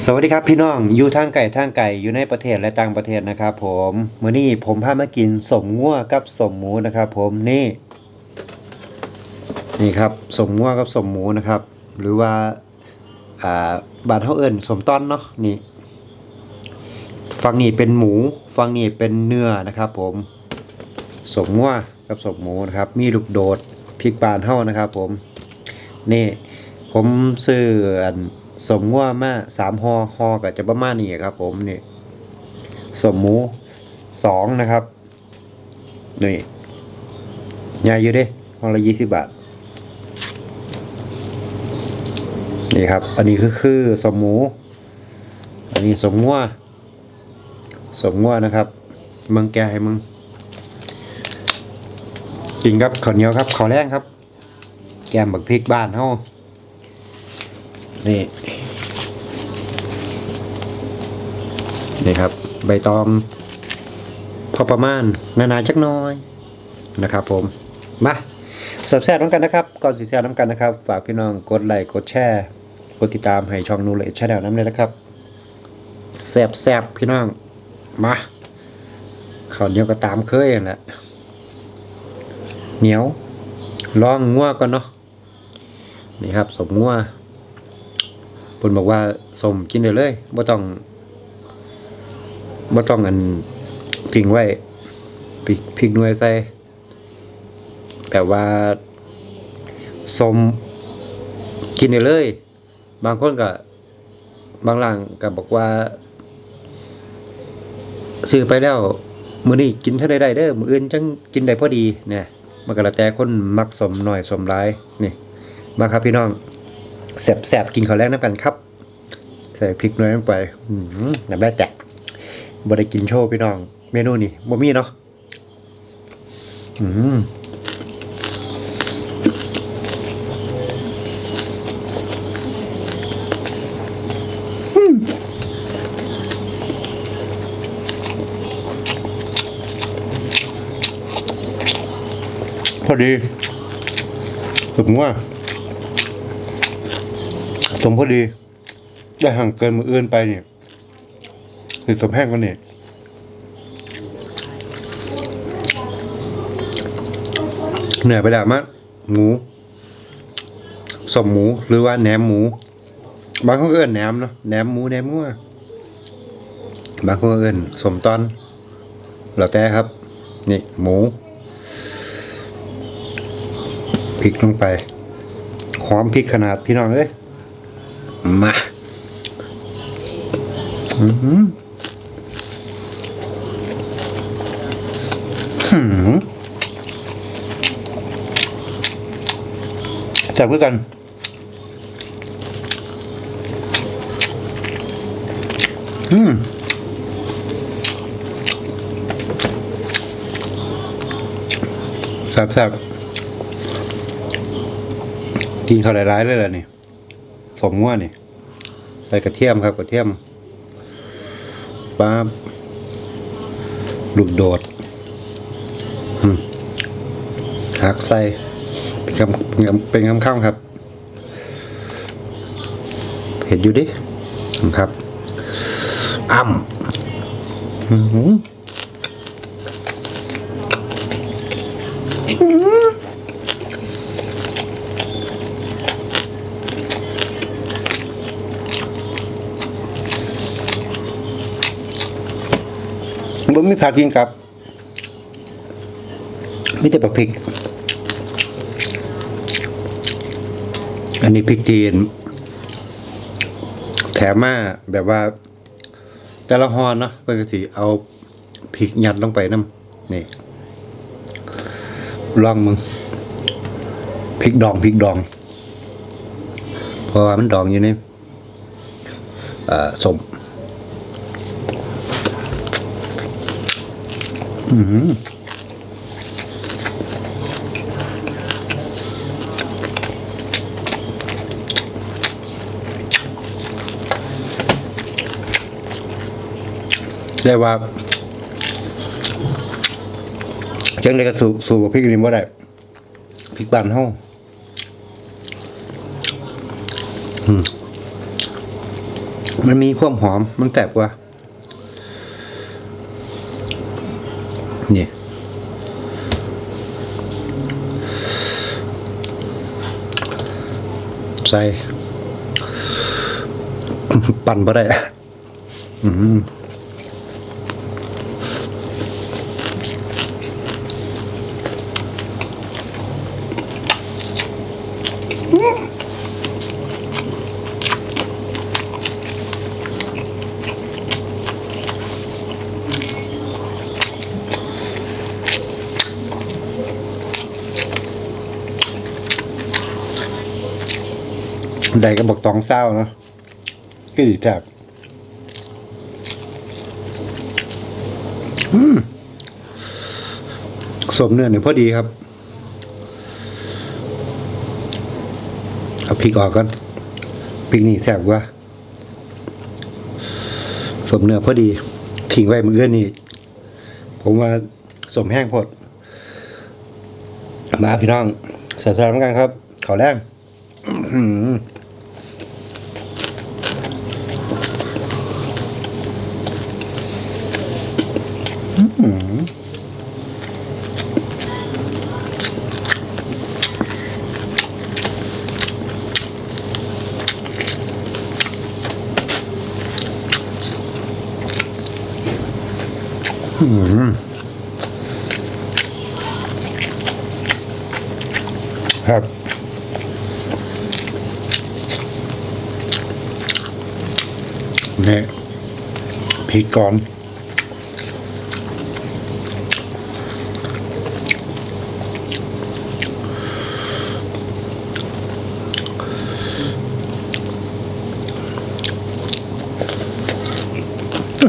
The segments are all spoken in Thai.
สวัสดีครับพี่น้องอยู่ทางไก่ทางไก่อยู่ในประเทศและต่างประเทศนะครับผมมื้อนี้ผมพามากินสมงัวกับสมหมูนะครับ ผมนี่ นี่ครับสมงัวกับสมหมูนะครับ หรือว่าอ่าบานเฮาเอิ้นสมต้อนเนาะนี่ฝั่งนี้เป็นหมูฝั่งนี้เป็นเนื้อนะครับ ผมสมงัวกับสมหมูนะครับ มีลูกโดดพริกปานเฮานะครับ ผมนี่ผมซื้ออัน สมงัวมาสามหอหอก็จะประมาณนี้ครับ ผมนี่สมหมูสองนะครับนี่ใหญ่อยู่เด้หอละยี่สิบบาทนี่ครับ อันนี้คือคือสมหมู อันนี้สมงัวสมงัวนะครับมึงแกให้มึงกินครับข้าวเหนียวครับข้าวแรงครับ แกมบักพริกบ้านเฮานี่ นี่ครับ ใบตอง พอประมาณนานาจักน้อยนะครับผมมาเสิร์ฟแซ่บน้ำกันนะครับก่อนสิแซ่บน้ำกันนะครับ ฝากพี่น้องกดไลค์กดแชร์กดติดตามให้ช่องนูเลยชแนลน้ำเลยนะครับแซ่บแซ่บพี่น้องมาข้าวเหนียวก็ตามเคยนั่นแหละเหนียวลองงัวก่อนเนาะนี่ครับสมงัวเพิ่นบอกว่าสมกินได้เลยบ่ต้อง บ่ต้องอันทิ้งไว้พริกพริกหน่วยใส่แต่ว่าสมกินได้เลย บางคนก็ บางหลังก็บอกว่า ซื้อไปแล้วมื้อนี้กินเท่าใดได้เด้อมื้ออื่นจังกินได้พอดีเนี่ยมันก็แล้วแต่คนมักสมหน้อยสมหลายนี่มาครับพี่น้องแสบๆกินข้าวแรกน้ำกันครับ ใส่พริกน้อยลงไปอืมน้ำแม่แตก บ่ได้กินโชว์พี่น้อง เมนูนี่บ่มีเนาะอืมพอดีถึงว่าสมพอดี ได้ห่างเกินมืออื่นไปเนี่ย คือสมแห้งกันเนี่ยเหนื่อยไปแล้วมะหมูสมหมูหรือว่าแหนมหมู บางคนก็เอิ้นแหนมเนาะแหนมหมูแหนมงัวบางคนก็เอิ้นสมตอนแล้วแต่ครับ นี่หมูพริกลงไปหอมพริกขนาดพี่น้องเอ้ยมา อือหือหืม จับด้วยกันอืมแซ่บแซ่บกินข้าวหลายๆเลยล่ะนี่สมง่วนี่ ใส่กระเทียมครับกระเทียมปั๊บลูกโดดอืม หักใส่เป็นคำเป็นคำข้ามครับ เห็นอยู่ดิครับอ่ำอื้อหือบ่มีผักกินครับ มีแต่ผักพริก อันนี้พริกจีน แถมมาแบบว่า แต่ละฮอนเนาะเพื่อสิเอาพริกยัดลงไปน้ำนี่ลองมึงพริกดองพริกดอง เพราะว่ามันดองอยู่นเอ่สมอืม ได้ว่าจังเลยก็สู่สู่กับพริกนี่บ่ได้พริกบ้านเฮาอืมมันมีความหอม มันแตบกว่า นี่ ใส่ ปั่นบ่ได้ อืม ได้ก็บอกตองเศร้าเนาะก็ดีแทบสมเนื้อเนี่ยพอดีครับ เอาพริกออกก่อนพริกนี่แซ่บว่า สมเนื้อพอดีทิ้งไว้มือเอื้อนนี่ผมว่าสมแห้งพด มาพี่น้องเสร็จแล้วกันครับขอแรกอื้อหือ ครับนี่พริกก่อน กร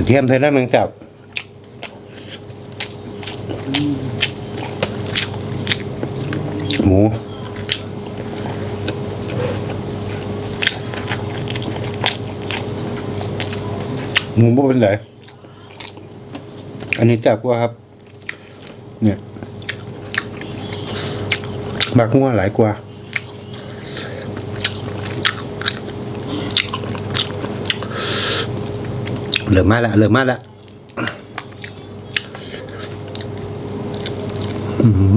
ะเทียมไทยแล้วมึงจับ หมูหมูบ่เป็นไรอันนี้จับว่าครับ เนี่ยบักงัวหลายกว่าเหลือมาละเหลือมาละ อือหื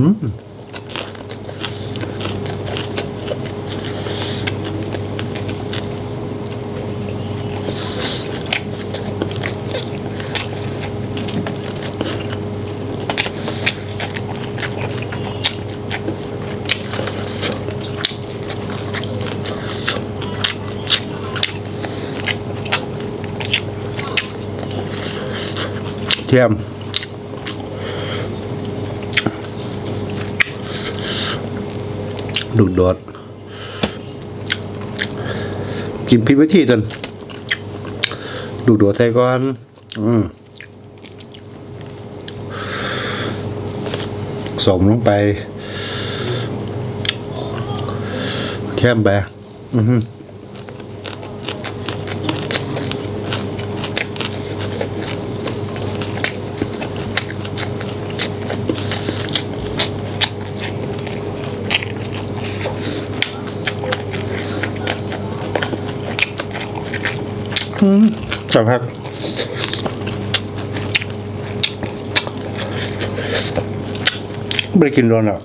ดุดูดโดกินพิมพ์วิธีจนดูดโดดใส่ก่อน อืมสมลงไป แค่มไป อือ จับครับไม่ได้กินโดนอะ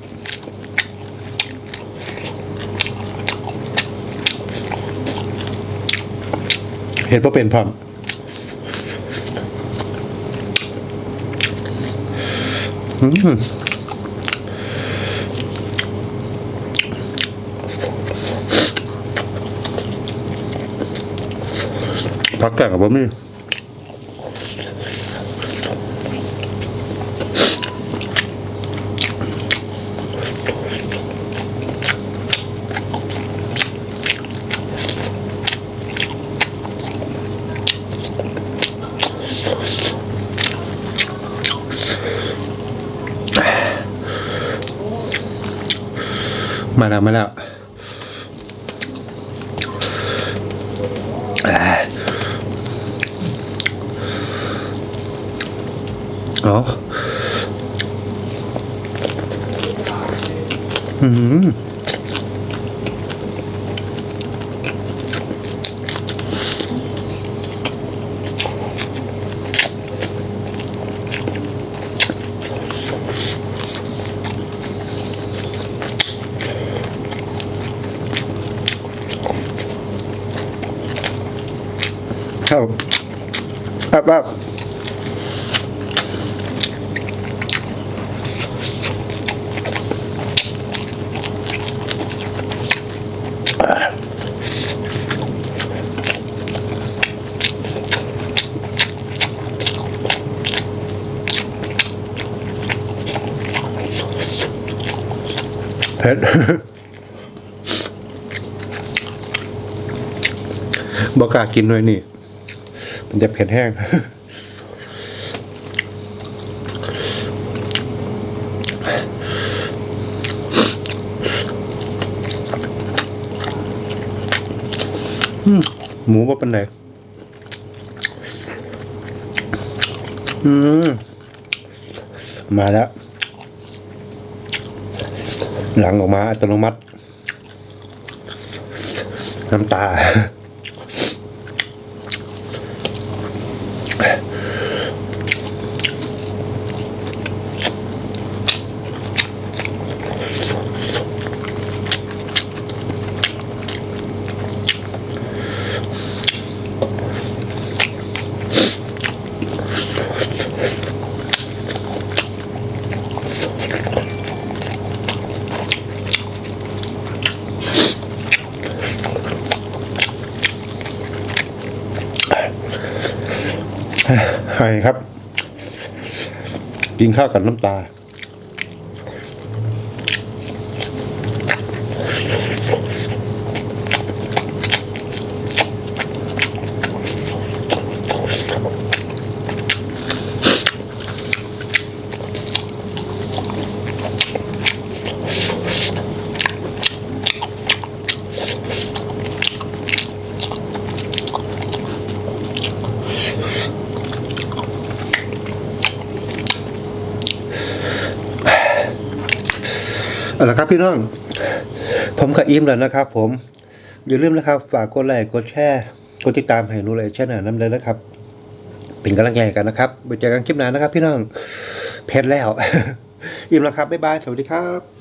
เห็นว่าเป็นพร้อมอืม พักแก่กับผมนี่มาแล้ว มาแล้ว อ่าอ๋ออืมครับครับครับเผ็ดบอกล้ากินด้วยนี่ มันจะเผ็ดแห้ง หมูบ่เป็นไรอืม มาแล้ว หลังออกมาอัตโนมัติ น้ำตา ใช่ครับ กินข้าวกับน้ำตา เอาละครับพี่น้อง ผมกับอิมแล้วนะครับ ผม อย่าลืมนะครับ ฝากกดไลค์กดแชร์กดติดตามให้หนูเลยแชร์หนาน้ำเลยนะครับ เป็นกำลังใจกันนะครับไปเจอกันคลิปหน้านะครับ พี่น้องเพจแล้ว อิมแล้วครับบ๊ายบายสวัสดีครับ